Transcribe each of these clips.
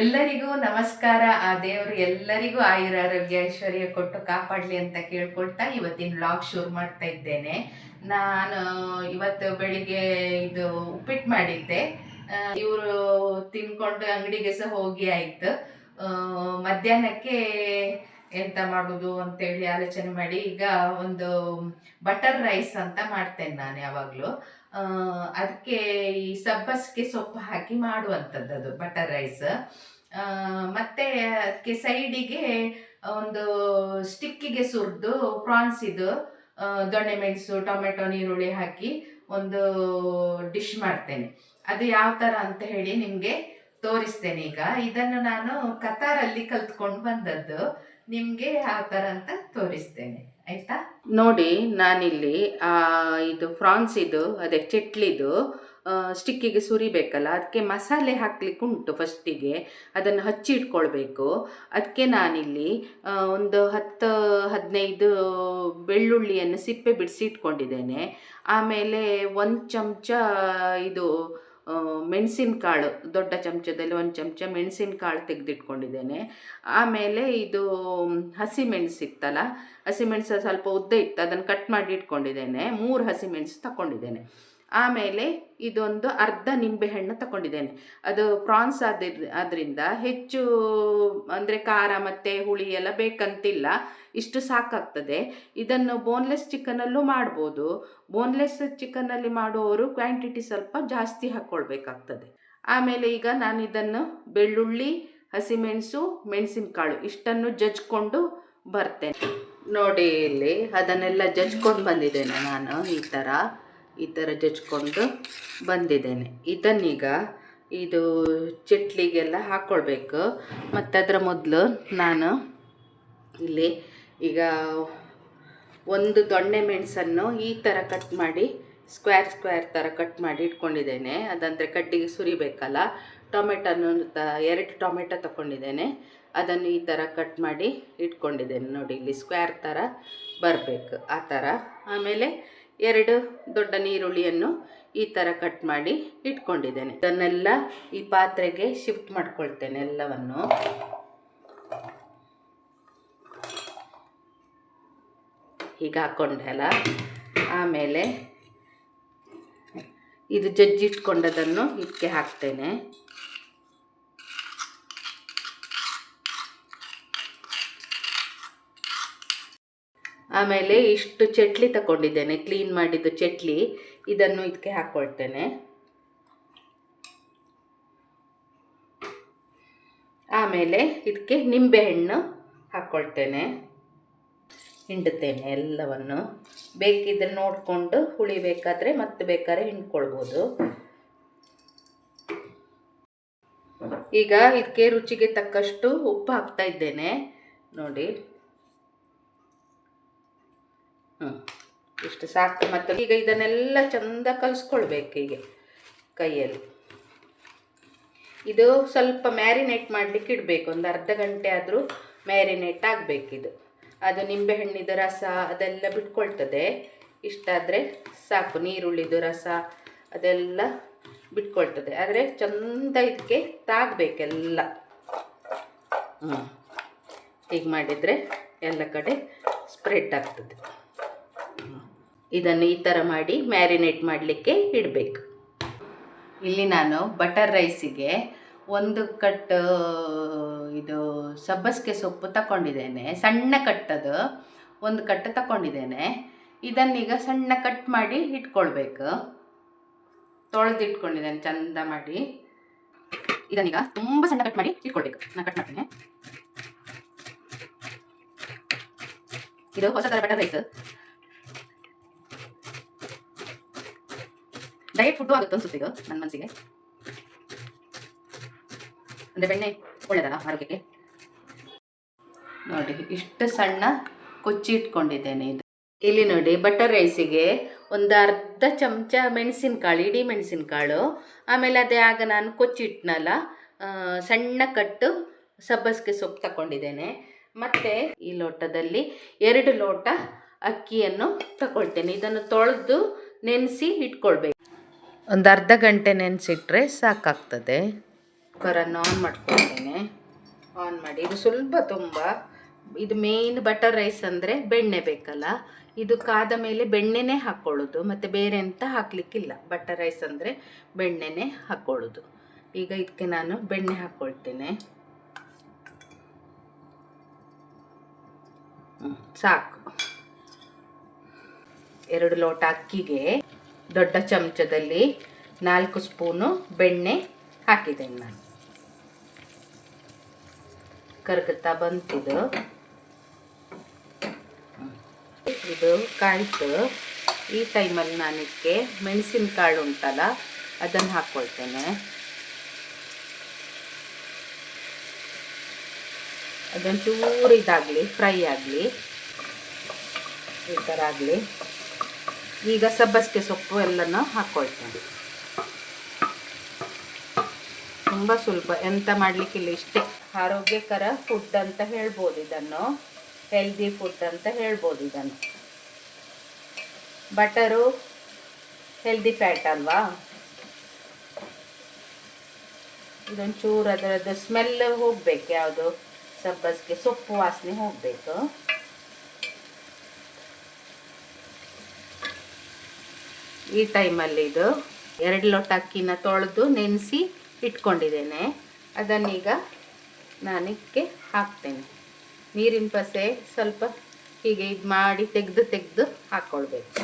ಎಲ್ಲರಿಗೂ ನಮಸ್ಕಾರ. ಆ ದೇವರು ಎಲ್ಲರಿಗೂ ಆಯುರ ಆರೋಗ್ಯ ಐಶ್ವರ್ಯ ಕೊಟ್ಟು ಕಾಪಾಡಲಿ ಅಂತ ಕೇಳ್ಕೊಳ್ತಾ ಇವತ್ತಿನ ಬ್ಲಾಗ್ ಶುರು ಮಾಡ್ತಾ ಇದ್ದೇನೆ. ನಾನು ಇವತ್ತು ಬೆಳಿಗ್ಗೆ ಇದು ಉಪ್ಪಿಟ್ಟು ಮಾಡಿದ್ದೆ. ಇವರು ತಿನ್ಕೊಂಡು ಅಂಗಡಿಗೆ ಸಹ ಹೋಗಿ ಆಯ್ತು. ಮಧ್ಯಾಹ್ನಕ್ಕೆ ಎಂತ ಮಾಡುದು ಅಂತೇಳಿ ಆಲೋಚನೆ ಮಾಡಿ ಈಗ ಒಂದು ಬಟರ್ ರೈಸ್ ಅಂತ ಮಾಡ್ತೇನೆ ನಾನು ಯಾವಾಗಲೂ. ಅದಕ್ಕೆ ಈ ಸಬ್ಬಸ್ಗೆ ಸೊಪ್ಪು ಹಾಕಿ ಮಾಡುವಂಥದ್ದು ಅದು ಬಟರ್ ರೈಸ್ ಮತ್ತೆ ಅದಕ್ಕೆ ಸೈಡಿಗೆ ಒಂದು ಸ್ಟಿಕ್ಕಿಗೆ ಸುರಿದು ಪ್ರಾನ್ಸ್ ಇದು ದೊಣ್ಣೆ ಮೆಣಸು, ಟೊಮೆಟೊ ನೀರುಳ್ಳಿ ಹಾಕಿ ಒಂದು ಡಿಶ್ ಮಾಡ್ತೇನೆ. ಅದು ಯಾವ ಥರ ಅಂತ ಹೇಳಿ ನಿಮಗೆ ತೋರಿಸ್ತೇನೆ ಈಗ. ಇದನ್ನು ನಾನು ಕತಾರಲ್ಲಿ ಕಲ್ತ್ಕೊಂಡು ಬಂದದ್ದು. ನಿಮಗೆ ಯಾವ ಥರ ಅಂತ ತೋರಿಸ್ತೇನೆ. ಆಯ್ತಾ? ನೋಡಿ, ನಾನಿಲ್ಲಿ ಇದು ಫ್ರಾನ್ಸ್ ಇದು, ಅದೇ ಚಟ್ಲಿದು ಸ್ಟಿಕ್ಕಿಗೆ ಸುರಿಬೇಕಲ್ಲ, ಅದಕ್ಕೆ ಮಸಾಲೆ ಹಾಕ್ಲಿಕ್ಕೆ ಉಂಟು ಫಸ್ಟಿಗೆ, ಅದನ್ನು ಹಚ್ಚಿ ಇಟ್ಕೊಳ್ಬೇಕು. ಅದಕ್ಕೆ ನಾನಿಲ್ಲಿ ಒಂದು ಹತ್ತು, ಹದಿನೈದು ಬೆಳ್ಳುಳ್ಳಿಯನ್ನು ಸಿಪ್ಪೆ ಬಿಡಿಸಿ ಇಟ್ಕೊಂಡಿದ್ದೇನೆ. ಆಮೇಲೆ ಒಂದು ಚಮಚ ಇದು ಮೆಣಸಿನಕಾಳು, ದೊಡ್ಡ ಚಮಚದಲ್ಲಿ ಒಂದು ಚಮಚ ಮೆಣಸಿನಕಾಳು ತೆಗೆದಿಟ್ಕೊಂಡಿದ್ದೇನೆ. ಆಮೇಲೆ ಇದು ಹಸಿ ಮೆಣಸಿತ್ತಲ್ಲ ಹಸಿಮೆಣಸು ಸ್ವಲ್ಪ ಉದ್ದ ಇತ್ತು, ಅದನ್ನು ಕಟ್ ಮಾಡಿ ಇಟ್ಕೊಂಡಿದ್ದೇನೆ. ಮೂರು ಹಸಿಮೆಣಸು ತಗೊಂಡಿದ್ದೇನೆ ಆಮೇಲೆ ಇದೊಂದು ಅರ್ಧ ನಿಂಬೆಹಣ್ಣು ತಗೊಂಡಿದ್ದೇನೆ ಅದು ಪ್ರಾನ್ಸ್ ಆದಿರ್ ಅದರಿಂದ ಹೆಚ್ಚು ಅಂದರೆ ಖಾರ ಮತ್ತು ಹುಳಿ ಎಲ್ಲ ಬೇಕಂತಿಲ್ಲ, ಇಷ್ಟು ಸಾಕಾಗ್ತದೆ. ಇದನ್ನು ಬೋನ್ಲೆಸ್ ಚಿಕನಲ್ಲೂ ಮಾಡ್ಬೋದು. ಬೋನ್ಲೆಸ್ ಚಿಕನಲ್ಲಿ ಮಾಡುವವರು ಕ್ವಾಂಟಿಟಿ ಸ್ವಲ್ಪ ಜಾಸ್ತಿ ಹಾಕ್ಕೊಳ್ಬೇಕಾಗ್ತದೆ ಆಮೇಲೆ ಈಗ ನಾನು ಇದನ್ನು ಬೆಳ್ಳುಳ್ಳಿ ಹಸಿಮೆಣಸು ಮೆಣಸಿನಕಾಳು ಇಷ್ಟನ್ನು ಜಜ್ಕೊಂಡು ಬರ್ತೇನೆ. ನೋಡಿ ಇಲ್ಲಿ, ಅದನ್ನೆಲ್ಲ ಜಜ್ಕೊಂಡು ಬಂದಿದ್ದೇನೆ ನಾನು ಈ ಥರ ಈ ಥರ ಜಜ್ಕೊಂಡು ಬಂದಿದ್ದೇನೆ. ಇದನ್ನೀಗ ಇದು ಚಟ್ಲಿಗೆಲ್ಲ ಹಾಕ್ಕೊಳ್ಬೇಕು ಮತ್ತು ಅದರ ಮೊದಲು ನಾನು ಇಲ್ಲಿ ಈಗ ಒಂದು ದೊಣ್ಣೆ ಮೆಣಸನ್ನು ಈ ಥರ ಕಟ್ ಮಾಡಿ ಸ್ಕ್ವೇರ್ ಸ್ಕ್ವೇರ್ ಥರ ಕಟ್ ಮಾಡಿ ಇಟ್ಕೊಂಡಿದ್ದೇನೆ. ಅದಂದರೆ ಕಡ್ಡಿಗೆ ಸುರಿಬೇಕಲ್ಲ ಟೊಮೆಟೊನು ಎರಡು ಟೊಮೆಟೊ ತಗೊಂಡಿದ್ದೇನೆ ಅದನ್ನು ಈ ಥರ ಕಟ್ ಮಾಡಿ ಇಟ್ಕೊಂಡಿದ್ದೇನೆ. ನೋಡಿ, ಇಲ್ಲಿ ಸ್ಕ್ವೇರ್ ಥರ ಬರಬೇಕು ಆ ಥರ. ಆಮೇಲೆ ಎರಡು ದೊಡ್ಡ ನೀರುಳ್ಳಿಯನ್ನು ಈ ಥರ ಕಟ್ ಮಾಡಿ ಇಟ್ಕೊಂಡಿದ್ದೇನೆ. ಇದನ್ನೆಲ್ಲ ಈ ಪಾತ್ರೆಗೆ ಶಿಫ್ಟ್ ಮಾಡ್ಕೊಳ್ತೇನೆ ಎಲ್ಲವನ್ನು. ಹೀಗೆ ಹಾಕ್ಕೊಂಡೆ ಅಲ್ಲ. ಆಮೇಲೆ ಇದು ಜಜ್ಜಿಟ್ಕೊಂಡದನ್ನು ಇದಕ್ಕೆ ಹಾಕ್ತೇನೆ. ಆಮೇಲೆ ಇಷ್ಟು ಚಟ್ಲಿ ತಗೊಂಡಿದ್ದೇನೆ ಕ್ಲೀನ್ ಮಾಡಿದ್ದು ಚಟ್ಲಿ. ಇದನ್ನು ಇದಕ್ಕೆ ಹಾಕ್ಕೊಳ್ತೇನೆ ಆಮೇಲೆ ಇದಕ್ಕೆ ನಿಂಬೆಹಣ್ಣು ಹಾಕ್ಕೊಳ್ತೇನೆ ಹಿಂಡುತ್ತೇನೆ ಎಲ್ಲವನ್ನು. ಬೇಕಿದ್ರೆ ನೋಡಿಕೊಂಡು ಹುಳಿ ಬೇಕಾದರೆ ಮತ್ತೆ ಬೇಕಾದ್ರೆ ಹಿಂಡ್ಕೊಳ್ಬೋದು. ಈಗ ಇದಕ್ಕೆ ರುಚಿಗೆ ತಕ್ಕಷ್ಟು ಉಪ್ಪು ಹಾಕ್ತಾ ಇದ್ದೇನೆ. ನೋಡಿ. ಹ್ಞೂ ಇಷ್ಟು ಸಾಕು. ಮತ್ತು ಈಗ ಇದನ್ನೆಲ್ಲ ಚಂದ ಕಲಿಸ್ಕೊಳ್ಬೇಕು ಹೀಗೆ ಕೈಯಲ್ಲಿ. ಇದು ಸ್ವಲ್ಪ ಮ್ಯಾರಿನೇಟ್ ಮಾಡಲಿಕ್ಕೆ ಇಡಬೇಕು. ಒಂದು ಅರ್ಧ ಗಂಟೆ ಆದರೂ ಮ್ಯಾರಿನೇಟ್ ಆಗಬೇಕಿದು ಅದು ನಿಂಬೆಹಣ್ಣಿದು ರಸ ಅದೆಲ್ಲ ಬಿಟ್ಕೊಳ್ತದೆ. ಇಷ್ಟಾದರೆ ಸಾಕು. ನೀರುಳ್ಳಿದು ರಸ ಅದೆಲ್ಲ ಬಿಟ್ಕೊಳ್ತದೆ. ಆದರೆ ಚಂದ ಇದಕ್ಕೆ ತಾಗಬೇಕೆಲ್ಲ. ಹ್ಞೂ ಹೀಗೆ ಮಾಡಿದರೆ ಎಲ್ಲ ಕಡೆ ಸ್ಪ್ರೆಡ್ ಆಗ್ತದೆ. ಇದನ್ನು ಈ ಥರ ಮಾಡಿ ಮ್ಯಾರಿನೇಟ್ ಮಾಡಲಿಕ್ಕೆ ಇಡಬೇಕು. ಇಲ್ಲಿ ನಾನು ಬಟರ್ ರೈಸಿಗೆ ಒಂದು ಕಟ್ಟು ಇದು ಸಬ್ಬಸಿಗೆ ಸೊಪ್ಪು ತಗೊಂಡಿದ್ದೇನೆ ಸಣ್ಣ ಕಟ್ಟದು ಒಂದು ಕಟ್ಟು ತಗೊಂಡಿದ್ದೇನೆ ಇದನ್ನೀಗ ಸಣ್ಣ ಕಟ್ ಮಾಡಿ ಇಟ್ಕೊಳ್ಬೇಕು. ತೊಳೆದು ಇಟ್ಕೊಂಡಿದ್ದೇನೆ ಚಂದ ಮಾಡಿ. ಇದನ್ನೀಗ ತುಂಬ ಸಣ್ಣ ಕಟ್ ಮಾಡಿ ಇಟ್ಕೊಳ್ಬೇಕು. ನಾನು ಕಟ್ ಮಾಡ್ತೇನೆ. ಇದು ಹೊಸ ಥರ ಬಟರ್ ರೈಸ್. ಡಯಟ್ ಫುಡ್ ಆಗುತ್ತೆ ಅನ್ಸುತ್ತೆ ಇದು ನನ್ನ ಮನಸ್ಸಿಗೆ ಅಂದರೆ ಬೆಣ್ಣೆ ಒಳ್ಳೆಯದಲ್ಲ ಆರೋಗ್ಯಕ್ಕೆ? ನೋಡಿ, ಇಷ್ಟು ಸಣ್ಣ ಕೊಚ್ಚಿ ಇಟ್ಕೊಂಡಿದ್ದೇನೆ ಇದು. ಇಲ್ಲಿ ನೋಡಿ ಬಟರ್ ರೈಸಿಗೆ ಒಂದು ಅರ್ಧ ಚಮಚ ಮೆಣಸಿನಕಾಳು, ಇಡೀ ಮೆಣಸಿನಕಾಳು. ಆಮೇಲೆ ಅದೇ ಆಗ ನಾನು ಕೊಚ್ಚಿಟ್ನಲ್ಲ ಸಣ್ಣ ಕಟ್ಟು ಸಬ್ಬಸಿಗೆ ಸೊಪ್ಪು ತಗೊಂಡಿದ್ದೇನೆ ಮತ್ತು ಈ ಲೋಟದಲ್ಲಿ ಎರಡು ಲೋಟ ಅಕ್ಕಿಯನ್ನು ತಗೊಳ್ತೇನೆ ಇದನ್ನು ತೊಳೆದು ನೆನೆಸಿ ಇಟ್ಕೊಳ್ಬೇಕು. ಒಂದು ಅರ್ಧ ಗಂಟೆ ನೆನೆಸಿಟ್ರೆ ಸಾಕಾಗ್ತದೆ. ಕುಕ್ಕರನ್ನು ಆನ್ ಮಾಡ್ಕೊಳ್ತೇನೆ. ಆನ್ ಮಾಡಿ. ಇದು ಸ್ವಲ್ಪ ತುಂಬ. ಇದು ಮೇಯ್ನ್ ಬಟರ್ ರೈಸ್ ಅಂದರೆ ಬೆಣ್ಣೆ ಬೇಕಲ್ಲ? ಇದು ಕಾದ ಮೇಲೆ ಬೆಣ್ಣೆನೇ ಹಾಕ್ಕೊಳ್ಳೋದು ಮತ್ತು ಬೇರೆ ಎಂತ ಹಾಕಲಿಕ್ಕಿಲ್ಲ. ಬಟರ್ ರೈಸ್ ಅಂದರೆ ಬೆಣ್ಣೆನೇ ಹಾಕ್ಕೊಳ್ಳೋದು ಈಗ ಇದಕ್ಕೆ ನಾನು ಬೆಣ್ಣೆ ಹಾಕ್ಕೊಳ್ತೇನೆ ಸಾಕು. ಎರಡು ಲೋಟ ಅಕ್ಕಿಗೆ ದೊಡ್ಡ ಚಮಚದಲ್ಲಿ ನಾಲ್ಕು ಸ್ಪೂನು ಬೆಣ್ಣೆ ಹಾಕಿದ್ದೇನೆ ನಾನು. ಕರ್ಗುತ್ತಾ ಬಂತಿದು. ಇದು ಕಾಯ್ತು. ಈ ಟೈಮಲ್ಲಿ ನಾನಿದಕ್ಕೆ ಮೆಣಸಿನಕಾಳು ಉಂಟಲ್ಲ, ಅದನ್ನು ಹಾಕ್ಕೊಳ್ತೇನೆ. ಅದೊಂದು ಚೂರು ಇದಾಗಲಿ, ಫ್ರೈ ಆಗಲಿ. ಈ ಥರ ಆಗಲಿ. ಈಗ ಸಬ್ಬಸಿಗೆ ಸೊಪ್ಪು ಎಲ್ಲನೂ ಹಾಕ್ಕೊಳ್ತೇನೆ ತುಂಬ ಸುಲಭ. ಎಂತ ಮಾಡಲಿಕ್ಕಿಲ್ಲ ಇಷ್ಟೇ. ಆರೋಗ್ಯಕರ ಫುಡ್ ಅಂತ ಹೇಳ್ಬೋದು ಇದನ್ನು. ಹೆಲ್ದಿ ಫುಡ್ ಅಂತ ಹೇಳ್ಬೋದು ಇದನ್ನು. ಬಟರು ಹೆಲ್ದಿ ಫ್ಯಾಟ್ ಅಲ್ವಾ? ಇದೊಂದು ಚೂರು ಅದರದ್ದು ಸ್ಮೆಲ್ ಹೋಗ್ಬೇಕು, ಯಾವುದು? ಸಬ್ಬಸಿಗೆ ಸೊಪ್ಪು ವಾಸನೆ ಹೋಗಬೇಕು. ಈ ಟೈಮಲ್ಲಿ ಇದು ಎರಡು ಲೋಟ ಅಕ್ಕಿನ ತೊಳೆದು ನೆನೆಸಿ ಇಟ್ಕೊಂಡಿದ್ದೇನೆ. ಅದನ್ನೀಗ ನಾನಿಕ್ಕೆ ಹಾಕ್ತೇನೆ. ನೀರಿನ ಪಸೆ ಸ್ವಲ್ಪ ಹೀಗೆ ಇದು ಮಾಡಿ ತೆಗೆದು ತೆಗೆದು ಹಾಕ್ಕೊಳ್ಬೇಕು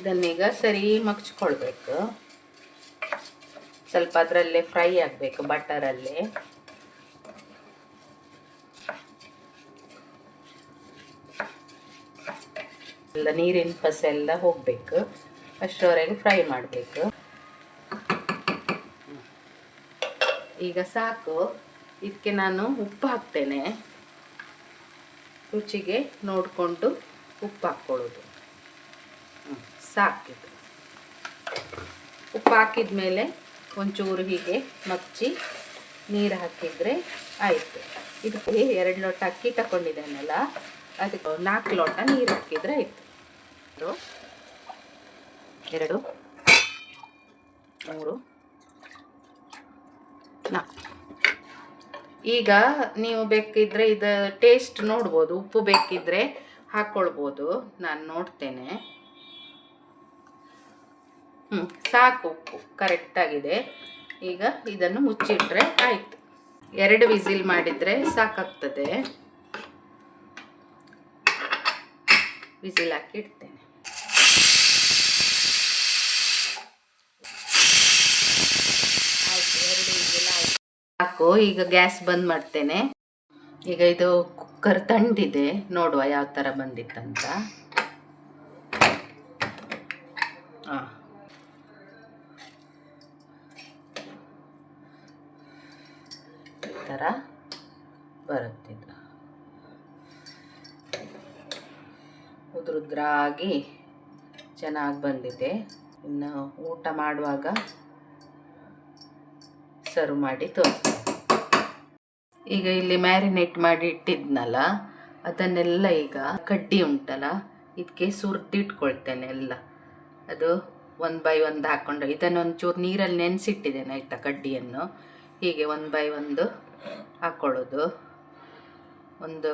ಇದನ್ನೀಗ ಸರಿ ಮಗ್ಚ್ಕೊಳ್ಬೇಕು. ಸ್ವಲ್ಪ ಅದರಲ್ಲೇ ಫ್ರೈ ಆಗಬೇಕು, ಬಟರಲ್ಲಿ. ಎಲ್ಲ ನೀರಿನ ಪಸೆಲ್ಲ ಹೋಗಬೇಕು ಅಷ್ಟರವರೆಗೆ ಫ್ರೈ ಮಾಡಬೇಕು. ಈಗ ಸಾಕು, ಇದಕ್ಕೆ ನಾನು ಉಪ್ಪು ಹಾಕ್ತೇನೆ. ರುಚಿಗೆ ನೋಡಿಕೊಂಡು ಉಪ್ಪು ಹಾಕ್ಕೊಳ್ಳೋದು. ಸಾಕಿದ್ರು ಸಾಕಿದು ಉಪ್ಪು ಹಾಕಿದ ಮೇಲೆ ಒಂಚೂರು ಹೀಗೆ ಮಚ್ಚಿ ನೀರು ಹಾಕಿದರೆ ಆಯಿತು. ಇದಕ್ಕೆ ಎರಡು ಲೋಟ ಅಕ್ಕಿ ತಗೊಂಡಿದ್ದೇನಲ್ಲ ಅದಕ್ಕೆ ನಾಲ್ಕು ಲೋಟ ನೀರು ಹಾಕಿದರೆ ಆಯಿತು. ಎರಡು, ಮೂರು, ನಾಲ್ಕು. ಈಗ ನೀವು ಬೇಕಿದ್ರೆ ಇದು ಟೇಸ್ಟ್ ನೋಡ್ಬೋದು, ಉಪ್ಪು ಬೇಕಿದ್ರೆ ಹಾಕ್ಕೊಳ್ಬೋದು ನಾನು ನೋಡ್ತೇನೆ. ಹ್ಞೂ ಸಾಕು ಉಪ್ಪು ಕರೆಕ್ಟಾಗಿದೆ ಈಗ ಇದನ್ನು ಮುಚ್ಚಿಟ್ರೆ ಆಯಿತು. ಎರಡು ವಿಸಿಲ್ ಮಾಡಿದರೆ ಸಾಕಾಗ್ತದೆ. ವಿಸಿಲ್ ಹಾಕಿ ಇಡ್ತೇನೆ. ಆಯ್ತು ಎರಡು ಆಯಿತು ಸಾಕು, ಈಗ ಗ್ಯಾಸ್ ಬಂದ್ ಮಾಡ್ತೇನೆ. ಈಗ ಇದು ಕುಕ್ಕರ್ ತಂಡಿದೆ ನೋಡುವ ಯಾವ ಥರ ಬಂದಿತ್ತಂತ. ಹಾಂ ಥರ ಬರುತ್ತಿದ್ದು. ಉದ್ರುದ್ರಾಗಿ ಚೆನ್ನಾಗಿ ಬಂದಿದೆ. ಇನ್ನು ಊಟ ಮಾಡುವಾಗ ಸರ್ವ್ ಮಾಡಿ ತೋರಿಸ್ತೀನಿ. ಈಗ ಇಲ್ಲಿ ಮ್ಯಾರಿನೇಟ್ ಮಾಡಿ ಇಟ್ಟಿದ್ನಲ್ಲ, ಅದನ್ನೆಲ್ಲ ಈಗ ಕಡ್ಡಿ ಉಂಟಲ್ಲ ಇದಕ್ಕೆ ಸುರಿದಿಟ್ಕೊಳ್ತೇನೆ ಎಲ್ಲ. ಅದು ಒಂದು ಬೈ ಒಂದು ಹಾಕ್ಕೊಂಡು ಇದನ್ನು ಒಂಚೂರು ನೀರಲ್ಲಿ ನೆನೆಸಿಟ್ಟಿದ್ದೇನೆ ಆಯಿತಾ ಕಡ್ಡಿಯನ್ನು. ಹೀಗೆ ಒಂದು ಬೈ ಒಂದು ಹಾಕ್ಕೊಳ್ಳೋದು ಒಂದು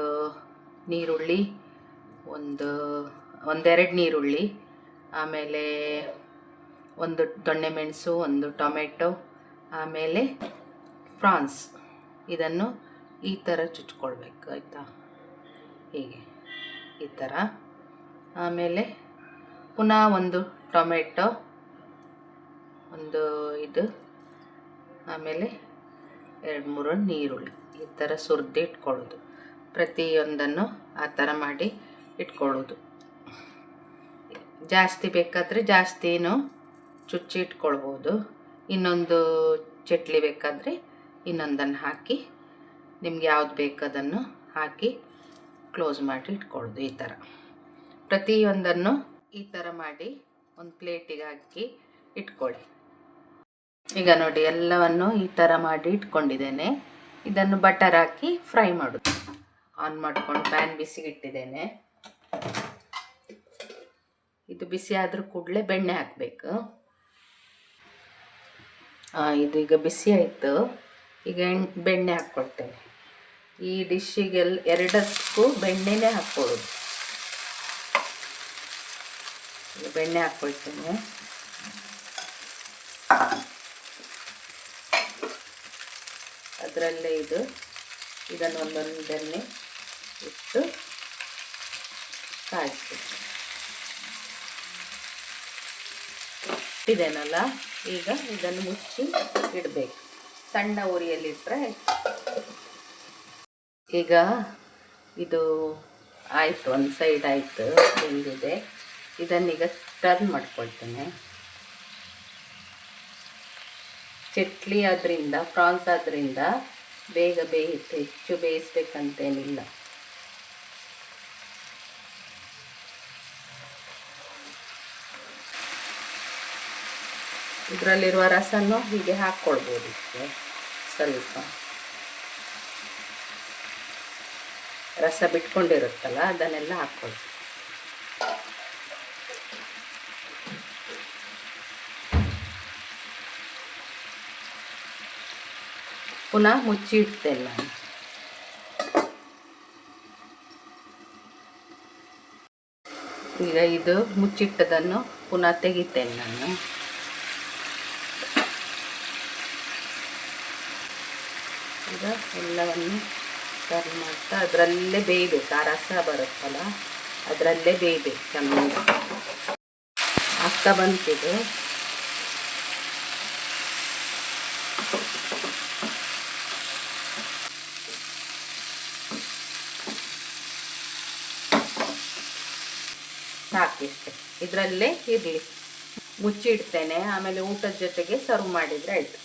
ನೀರುಳ್ಳಿ, ಒಂದು, ಒಂದೆರಡು ನೀರುಳ್ಳಿ, ಆಮೇಲೆ ಒಂದು ದೊಣ್ಣೆ ಮೆಣಸು, ಒಂದು ಟೊಮೆಟೊ, ಆಮೇಲೆ ಫ್ರಾನ್ಸ್. ಇದನ್ನು ಈ ಥರ ಚುಚ್ಕೊಳ್ಬೇಕು, ಆಯಿತಾ? ಹೀಗೆ. ಈ ಥರ ಆಮೇಲೆ ಪುನಃ ಒಂದು ಟೊಮೆಟೊ, ಒಂದು ಇದು, ಆಮೇಲೆ ಎರಡು ಮೂರು ನೀರುಳ್ಳಿ. ಈ ಥರ ಸುರಿದು ಇಟ್ಕೊಳ್ಳೋದು. ಪ್ರತಿಯೊಂದನ್ನು ಆ ಥರ ಮಾಡಿ ಇಟ್ಕೊಳ್ಳೋದು. ಜಾಸ್ತಿ ಬೇಕಾದರೆ ಜಾಸ್ತಿನೂ ಚುಚ್ಚಿ ಇಟ್ಕೊಳ್ಬೋದು. ಇನ್ನೊಂದು ಚಟ್ಲಿ ಬೇಕಾದರೆ ಇನ್ನೊಂದನ್ನು ಹಾಕಿ, ನಿಮ್ಗೆ ಯಾವ್ದು ಬೇಕದನ್ನು ಹಾಕಿ ಕ್ಲೋಸ್ ಮಾಡಿ ಇಟ್ಕೊಳ್ಳೋದು ಈ ಥರ ಪ್ರತಿಯೊಂದನ್ನು ಈ ಥರ ಮಾಡಿ ಒಂದು ಪ್ಲೇಟಿಗೆ ಹಾಕಿ ಇಟ್ಕೊಳ್ಳಿ. ಈಗ ನೋಡಿ, ಎಲ್ಲವನ್ನು ಈ ಥರ ಮಾಡಿ ಇಟ್ಕೊಂಡಿದ್ದೇನೆ. ಇದನ್ನು ಬಟರ್ ಹಾಕಿ ಫ್ರೈ ಮಾಡೋದು. ಆನ್ ಮಾಡ್ಕೊಂಡು ಪ್ಯಾನ್ ಬಿಸಿಗಿಟ್ಟಿದ್ದೇನೆ. ಇದು ಬಿಸಿ ಆದರೂ ಕೂಡಲೇ ಬೆಣ್ಣೆ ಹಾಕಬೇಕು. ಇದು ಈಗ ಬಿಸಿ ಆಯಿತು. ಈಗ ಬೆಣ್ಣೆ ಹಾಕ್ಕೊಳ್ತೇನೆ. ಈ ಡಿಶ್ಶಿಗೆಲ್ಲ ಎರಡಕ್ಕೂ ಬೆಣ್ಣೆನೇ ಹಾಕ್ಕೊಳ್ಳೋದು. ಬೆಣ್ಣೆ ಹಾಕ್ಕೊಳ್ತೇನೆ. ಅದರಲ್ಲೇ ಇದು. ಇದನ್ನು ಒಂದೊಂದನ್ನೇ ಇಟ್ಟು ಕಾಯಿಸ್ಬೇಕು ಇಟ್ಟಿದ್ದೇನಲ್ಲ ಈಗ ಇದನ್ನು ಮುಚ್ಚಿ ಇಡಬೇಕು. ಸಣ್ಣ ಉರಿಯಲ್ಲಿಟ್ಟರೆ ಈಗ ಇದು ಆಯಿತು, ಒಂದು ಸೈಡ್ ಆಯಿತು, ಬೆಂದಿದೆ. ಇದನ್ನೀಗ ಟರ್ನ್ ಮಾಡ್ಕೊಳ್ತೇನೆ. ಚಟ್ಲಿ ಆದ್ದರಿಂದ ಪ್ರಾನ್ಸ್ ಆದ್ದರಿಂದ ಬೇಗ ಬೇಯುತ್ತೆ ಹೆಚ್ಚು ಬೇಯಿಸ್ಬೇಕಂತೇನಿಲ್ಲ. ಇದರಲ್ಲಿರುವ ರಸನ್ನು ಹೀಗೆ ಹಾಕ್ಕೊಳ್ಬೋದು ಸ್ವಲ್ಪ. ರಸ ಬಿಟ್ಕೊಂಡಿರುತ್ತಲ್ಲ, ಅದನ್ನೆಲ್ಲ ಹಾಕ್ಕೊಳ್ತೀವಿ. ಪುನಃ ಮುಚ್ಚಿ ಇಡ್ತೇನೆ ನಾನು ಈಗ ಇದು ಮುಚ್ಚಿಟ್ಟದನ್ನು ಪುನಃ ತೆಗಿತೇನೆ ನಾನು. ಈಗ ಎಲ್ಲವನ್ನು ಸರಿ ಮಾಡ್ತಾ ಅದರಲ್ಲೇ ಬೇಯಬೇಕು, ಆ ರಸ ಬರುತ್ತಲ್ಲ, ಅದರಲ್ಲೇ ಬೇಯಬೇಕು ಚೆನ್ನಾಗಿ. ಆಗ್ತಾ ಬಂತಿದೆ. ಸಾಕಿಷ್ಟೆ ಇದರಲ್ಲೇ ಇರಲಿ ಮುಚ್ಚಿಡ್ತೇನೆ. ಆಮೇಲೆ ಊಟದ ಜೊತೆಗೆ ಸರ್ವ್ ಮಾಡಿದರೆ ಆಯಿತು.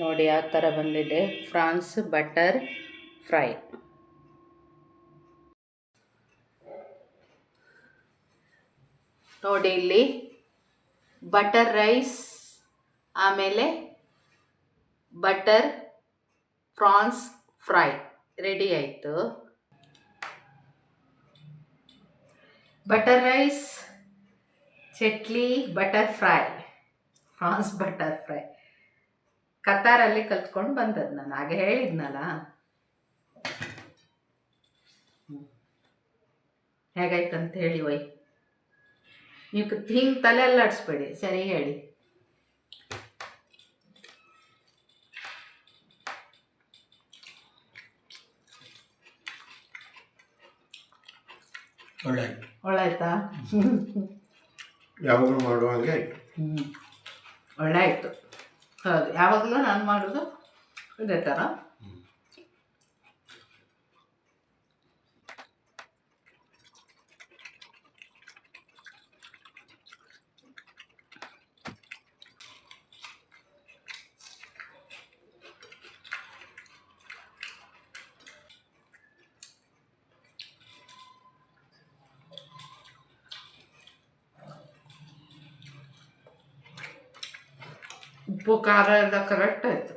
ನೋಡಿ ಯಾವ ಥರ ಬಂದಿದೆ. Prawns butter fry. ನೋಡಿ ಇಲ್ಲಿ ಬಟರ್ ರೈಸ್, ಆಮೇಲೆ ಬಟರ್ ಫ್ರಾನ್ಸ್ ಫ್ರೈ. ರೆಡಿ ಆಯಿತು. Butter rice ಚಟ್ಲಿ butter fry prawns butter fry ಕತಾರಲ್ಲಿ ಕಲ್ತ್ಕೊಂಡು ಬಂದದ್ದು ನಾನು, ಹಾಗೆ ಹೇಳಿದ್ನಲ್ಲ. ಹೇಗಾಯ್ತಂತ ಹೇಳಿ ವೈ. ನೀವು ಹಿಂಗೆ ತಲೆ ಅಲ್ಲಾಡಿಸ್ಬೇಡಿ, ಸರಿ ಹೇಳಿ. ಒಳ್ಳೆ ಒಳ್ಳೆ ಆಯ್ತಾ ಯಾವಾಗಲೂ ಮಾಡುವಾಗೆ ಆಯಿತು. ಹ್ಞೂ ಒಳ್ಳೆ ಆಯಿತು. ಹೌದು ಯಾವಾಗಲೂ ನಾನು ಮಾಡೋದು ಇದೇ ಥರ ಉಪ್ಪು ಖಾರ ಎಲ್ಲ ಕರೆಕ್ಟ್ ಆಯಿತು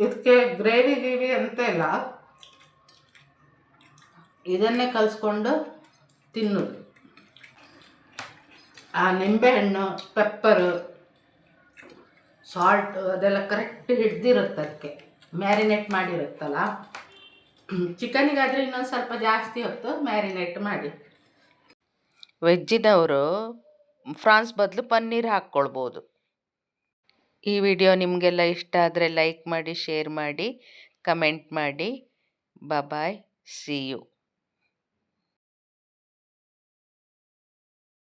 ಇದಕ್ಕೆ ಗ್ರೇವಿ ಗೀವಿ ಅಂತ ಇಲ್ಲ. ಇದನ್ನೇ ಕಲಿಸ್ಕೊಂಡು ತಿನ್ನೋದು. ಆ ನಿಂಬೆಹಣ್ಣು ಪೆಪ್ಪರು ಸಾಲ್ಟು ಅದೆಲ್ಲ ಕರೆಕ್ಟ್ ಹಿಡ್ದಿರುತ್ತೆ ಅದಕ್ಕೆ. ಮ್ಯಾರಿನೇಟ್ ಮಾಡಿರುತ್ತಲ್ಲ. ಚಿಕನಿಗಾದರೆ ಇನ್ನೊಂದು ಸ್ವಲ್ಪ ಜಾಸ್ತಿ ಹೊತ್ತು ಮ್ಯಾರಿನೇಟ್ ಮಾಡಿ. ವೆಜ್ಜಿನವರು ಫ್ರಾನ್ಸ್ ಬದಲು ಪನ್ನೀರ್ ಹಾಕ್ಕೊಳ್ಬೋದು. ಈ ವಿಡಿಯೋ ನಿಮಗೆಲ್ಲ ಇಷ್ಟ ಆದರೆ ಲೈಕ್ ಮಾಡಿ, ಶೇರ್ ಮಾಡಿ, ಕಮೆಂಟ್ ಮಾಡಿ. Bye see you.